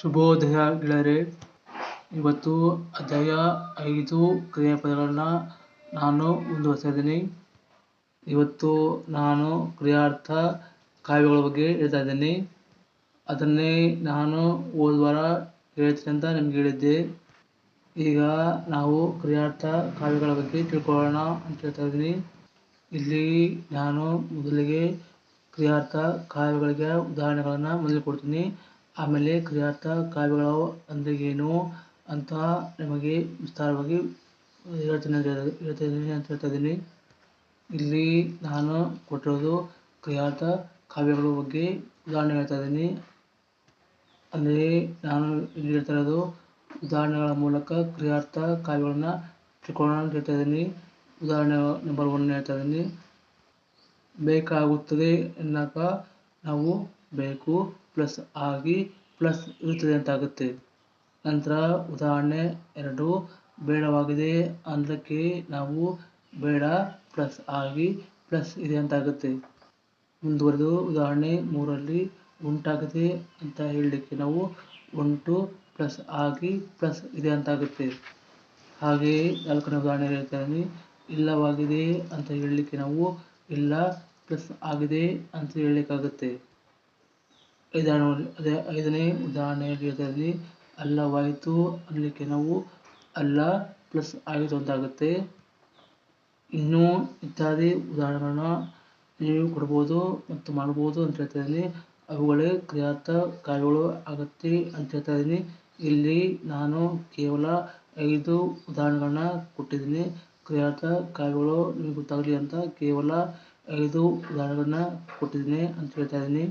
ಶುಭೋದಯ ಇವತ್ತು ಅಧ್ಯಾಯ ಐದು ಕ್ರಿಯಾಪದಗಳನ್ನು ನಾನು ಮುಂದುವರಿಸ್ತಾ ಇದ್ದೀನಿ ಇವತ್ತು ನಾನು ಕ್ರಿಯಾರ್ಥ ಕಾವ್ಯಗಳ ಬಗ್ಗೆ ಹೇಳ್ತಾ ಇದ್ದೀನಿ. ಅದನ್ನೇ ನಾನು ಹೋದ ವಾರ ಹೇಳ್ತೀನಿ ಅಂತ ನಿಮ್ಗೆ ಹೇಳಿದ್ದೆ. ಈಗ ನಾವು ಕ್ರಿಯಾರ್ಥ ಕಾವ್ಯಗಳ ಬಗ್ಗೆ ತಿಳ್ಕೊಳ್ಳೋಣ ಅಂತ ಹೇಳ್ತಾ ಇದ್ದೀನಿ. ಇಲ್ಲಿ ನಾನು ಮೊದಲಿಗೆ ಕ್ರಿಯಾರ್ಥ ಕಾವ್ಯಗಳಿಗೆ ಉದಾಹರಣೆಗಳನ್ನು ಮೊದಲು ಕೊಡ್ತೀನಿ. ಆಮೇಲೆ ಕ್ರಿಯಾರ್ಥ ಕಾವ್ಯಗಳು ಅಂದರೆ ಏನು ಅಂತ ನಿಮಗೆ ವಿಸ್ತಾರವಾಗಿ ಹೇಳ್ತೀನಿ ಅಂತ ಹೇಳ್ತಾ ಇದ್ದೀನಿ ಅಂತ ಹೇಳ್ತಾ ಇದ್ದೀನಿ. ಇಲ್ಲಿ ನಾನು ಕೊಟ್ಟಿರೋದು ಕ್ರಿಯಾರ್ಥ ಕಾವ್ಯಗಳ ಬಗ್ಗೆ ಉದಾಹರಣೆ ಹೇಳ್ತಾ ಇದ್ದೀನಿ. ಅಂದರೆ ನಾನು ಇಲ್ಲಿ ಹೇಳ್ತಾ ಇರೋದು ಉದಾಹರಣೆಗಳ ಮೂಲಕ ಕ್ರಿಯಾರ್ಥ ಕಾವ್ಯಗಳನ್ನ ತಿಳ್ಕೊಳ್ಳೋಣ ಅಂತ ಹೇಳ್ತಾ ಇದ್ದೀನಿ. ಉದಾಹರಣೆ ನಂಬರ್ ಒನ್ ಹೇಳ್ತಾ ಇದ್ದೀನಿ. ಬೇಕಾಗುತ್ತದೆ ಎನ್ನಕ ನಾವು ಬೇಕು. ಪ್ಲಸ್ ಆಗಿ ಪ್ಲಸ್ ಇರುತ್ತದೆ ಅಂತ ಆಗುತ್ತೆ ನಂತರ ಉದಾಹರಣೆ ಎರಡು, ಬೇಡವಾಗಿದೆ ಅಂದಕ್ಕೆ ನಾವು ಬೇಡ, ಪ್ಲಸ್ ಆಗಿ ಪ್ಲಸ್ ಇದೆ ಅಂತ ಆಗುತ್ತೆ ಮುಂದುವರೆದು ಉದಾಹರಣೆ ಮೂರಲ್ಲಿ ಉಂಟಾಗಿದೆ ಅಂತ ಹೇಳಲಿಕ್ಕೆ ನಾವು ಉಂಟು, ಪ್ಲಸ್ ಆಗಿ ಪ್ಲಸ್ ಇದೆ ಅಂತ ಆಗುತ್ತೆ ಹಾಗೆಯೇ ನಾಲ್ಕನೇ ಉದಾಹರಣೆ ಹೇಳ್ತೀನಿ, ಇಲ್ಲವಾಗಿದೆ ಅಂತ ಹೇಳಲಿಕ್ಕೆ ನಾವು ಇಲ್ಲ, ಪ್ಲಸ್ ಆಗಿದೆ ಅಂತ ಹೇಳಲಿಕ್ಕಾಗುತ್ತೆ. ಐದನೇ ಅದೇ ಐದನೇ ಉದಾಹರಣೆಯಲ್ಲಿ ಅಲ್ಲವಾಯಿತು ಅನ್ನಲಿಕ್ಕೆ ನಾವು ಅಲ್ಲ ಪ್ಲಸ್ ಆಯಿತು ಅಂತ ಆಗುತ್ತೆ ಇನ್ನೂ ಇತ್ಯಾದಿ ಉದಾಹರಣೆಗಳನ್ನ ನೀವು ಕೊಡ್ಬೋದು ಮತ್ತು ಮಾಡ್ಬೋದು ಅಂತ ಹೇಳ್ತಾ ಇದ್ದೀನಿ. ಅವುಗಳೇ ಕ್ರಿಯಾರ್ಥ ಕಾರ್ಯಗಳು ಆಗುತ್ತೆ ಅಂತ ಹೇಳ್ತಾ ಇದ್ದೀನಿ. ಇಲ್ಲಿ ನಾನು ಕೇವಲ ಐದು ಉದಾಹರಣೆಗಳನ್ನ ಕೊಟ್ಟಿದ್ದೀನಿ. ಕ್ರಿಯಾರ್ಥ ಕಾರ್ಯಗಳು ನಿಮಗೆ ಗೊತ್ತಾಗಲಿ ಅಂತ ಕೇವಲ ಐದು ಉದಾಹರಣೆಗಳನ್ನ ಕೊಟ್ಟಿದ್ದೀನಿ ಅಂತ ಹೇಳ್ತಾ ಇದ್ದೀನಿ.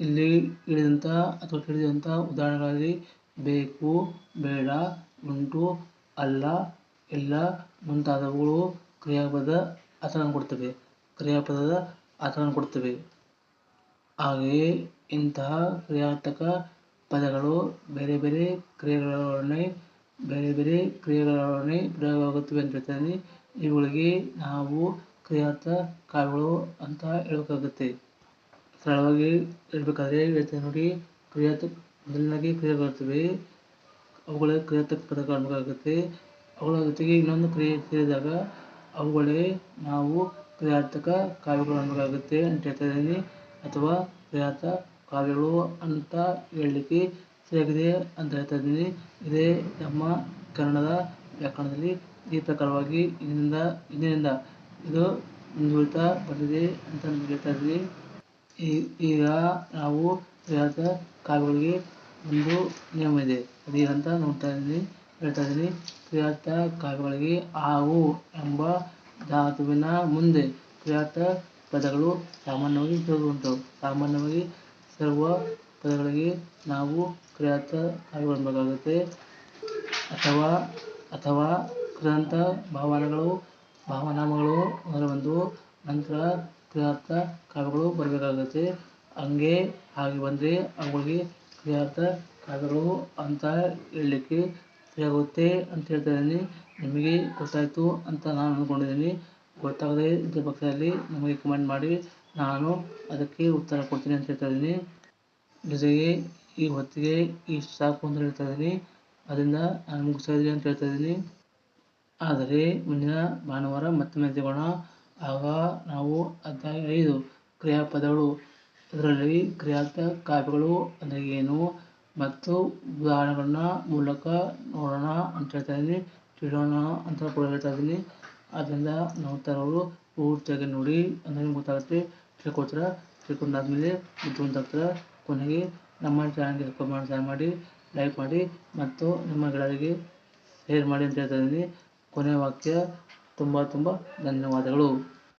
ಇಲ್ಲಿ ಹೇಳಿದಂಥ ಅಥವಾ ತಿಳಿದಂಥ ಉದಾಹರಣೆಗಳಲ್ಲಿ ಬೇಕು, ಬೇಡ, ಉಂಟು, ಅಲ್ಲ, ಇಲ್ಲ ಮುಂತಾದವುಗಳು ಕ್ರಿಯಾಪದ ಅರ್ಥವನ್ನು ಕೊಡ್ತವೆ. ಕ್ರಿಯಾಪದದ ಅರ್ಥವನ್ನು ಕೊಡ್ತವೆ. ಹಾಗೆಯೇ ಇಂತಹ ಕ್ರಿಯಾರ್ಥಕ ಪದಗಳು ಬೇರೆ ಬೇರೆ ಕ್ರಿಯೆಗಳೊಡನೆ, ಬೇರೆ ಬೇರೆ ಕ್ರಿಯೆಗಳೊಡನೆ ಪ್ರಯೋಗವಾಗುತ್ತವೆ ಅಂತ ಹೇಳ್ತಾನೆ. ಇವುಗಳಿಗೆ ನಾವು ಕ್ರಿಯಾರ್ಥ ಕಾವ್ಯಗಳು ಅಂತ ಹೇಳಬೇಕಾಗುತ್ತೆ ಸರಳವಾಗಿ ಹೇಳಬೇಕಾದ್ರೆ ಹೇಳ್ತೇನೆ ನೋಡಿ ಕ್ರಿಯಾತ್ಮಕ ಮೊದಲನಾಗಿ ಬರ್ತವೆ ಅವುಗಳ ಕ್ರಿಯಾತ್ಮಕ ಪದ ಅನ್ಬೇಕಾಗುತ್ತೆ ಅವುಗಳ ಜೊತೆಗೆ ಇನ್ನೊಂದು ಕ್ರಿಯೆ ಸೇರಿದಾಗ ಅವುಗಳೇ ನಾವು ಕ್ರಿಯಾತ್ಮಕ ಕಾವ್ಯಗಳು ಅನ್ನಬೇಕಾಗುತ್ತೆ ಅಂತ ಹೇಳ್ತಾ ಇದ್ದೀನಿ. ಅಥವಾ ಕ್ರಿಯಾತ್ಮಕ ಕಾವ್ಯಗಳು ಅಂತ ಹೇಳಲಿಕ್ಕೆ ಸರಿಯಾಗಿದೆ ಅಂತ ಹೇಳ್ತಾ ಇದ್ದೀನಿ. ಇದೇ ನಮ್ಮ ಕನ್ನಡದ ವ್ಯಾಕರಣದಲ್ಲಿ ಈ ಪ್ರಕಾರವಾಗಿ ಇದರಿಂದ ಇದರಿಂದ ಇದು ಮುಂದುವರಿತಾ ಬಂದಿದೆ ಅಂತ ಹೇಳ್ತಾ ಇದ್ದೀನಿ. ಈಗ ನಾವು ಕ್ರಿಯಾರ್ಥ ಕಾವ್ಯಗಳಿಗೆ ಒಂದು ನಿಯಮ ಇದೆ. ಅದೇನಂತ ನೋಡ್ತಾ ಇದ್ದೀನಿ, ಹೇಳ್ತಾ ಇದ್ದೀನಿ. ಕ್ರಿಯಾರ್ಥ ಕಾವ್ಯಗಳಿಗೆ ಆವು ಎಂಬ ಧಾತುವಿನ ಮುಂದೆ ಕ್ರಿಯಾರ್ಥ ಪದಗಳು ಸಾಮಾನ್ಯವಾಗಿ ಉಂಟು ಸಾಮಾನ್ಯವಾಗಿ ಸರ್ವ ಪದಗಳಿಗೆ ನಾವು ಕ್ರಿಯಾರ್ಥ ಕಾವ್ಯಗಳು ಅನ್ಬೇಕಾಗುತ್ತೆ ಅಥವಾ ಅಥವಾ ಕ್ರಿಯಾಂತ ಭಾವನೆಗಳು, ಭಾವನಾಮಗಳು ಅದರ ಒಂದು, ನಂತರ ಕ್ರಿಯಾರ್ಥ ಕಾವ್ಯಗಳು ಬರಬೇಕಾಗುತ್ತೆ. ಹಂಗೆ ಹಾಗೆ ಬಂದರೆ ಅವುಗಳಿಗೆ ಕ್ರಿಯಾರ್ಥ ಕಾವ್ಯಗಳು ಅಂತ ಹೇಳಲಿಕ್ಕೆ ಸರಿಯಾಗುತ್ತೆ ಅಂತ ಹೇಳ್ತಾ ಇದ್ದೀನಿ. ನಿಮಗೆ ಗೊತ್ತಾಯಿತು ಅಂತ ನಾನು ಅಂದ್ಕೊಂಡಿದ್ದೀನಿ. ಗೊತ್ತಾಗದೆ ಇದ್ದ ಪಕ್ಷದಲ್ಲಿ ನಮಗೆ ಕಮೆಂಟ್ ಮಾಡಿ ನಾನು ಅದಕ್ಕೆ ಉತ್ತರ ಕೊಡ್ತೀನಿ ಅಂತ ಹೇಳ್ತಾ ಇದ್ದೀನಿ. ಜೊತೆಗೆ ಈ ಹೊತ್ತಿಗೆ ಇಷ್ಟು ಸಾಕು ಅಂತ ಹೇಳ್ತಾ ಇದ್ದೀನಿ. ಅದರಿಂದ ನಾನು ಮುಗಿಸ್ತಾ ಅಂತ ಹೇಳ್ತಾ ಇದ್ದೀನಿ. ಆದರೆ ಮುಂದಿನ ಭಾನುವಾರ ಮತ್ತೊಮ್ಮೆ ಸಿಗೋಣ. ಆಗ ನಾವು ಅಧ್ಯಾಯ ಐದು, ಕ್ರಿಯಾಪದಗಳು. ಅದರಲ್ಲಿ ಕ್ರಿಯಾರ್ಥ ಕಾವ್ಯಗಳು ಅಂದರೆ ಏನು ಮತ್ತು ಉದಾಹರಣೆಗಳನ್ನ ಮೂಲಕ ನೋಡೋಣ ಅಂತ ಹೇಳ್ತಾ ಇದ್ದೀನಿ, ತಿಳಿಯೋಣ ಅಂತ ಕೂಡ ಹೇಳ್ತಾ ಇದ್ದೀನಿ. ಆದ್ದರಿಂದ ನೋಡ್ತಾ ಇರೋರು ಪೂರ್ತಿಯಾಗಿ ನೋಡಿ ಅಂದರೆ ಗೊತ್ತಾಗುತ್ತೆ. ತಿಳ್ಕೊಳ್ತೀರ? ತಿಳ್ಕೊಂಡಾದ್ಮೇಲೆ ಬುದ್ಧಿವಂತಾಗ್ತೀರ ಕೊನೆಗೆ ನಮ್ಮ ಚಾನಲ್ಗೆ ಸಬ್ಸ್ಕ್ರೈಬ್ ಮಾಡಿ ಲೈಕ್ ಮಾಡಿ ಮತ್ತು ನಿಮ್ಮ ಗೆಳೆಯರಿಗೆ ಶೇರ್ ಮಾಡಿ ಅಂತ ಹೇಳ್ತಾ ಇದ್ದೀನಿ. ಕೊನೆಯ ವಾಕ್ಯ, ತುಂಬ ತುಂಬ ಧನ್ಯವಾದಗಳು.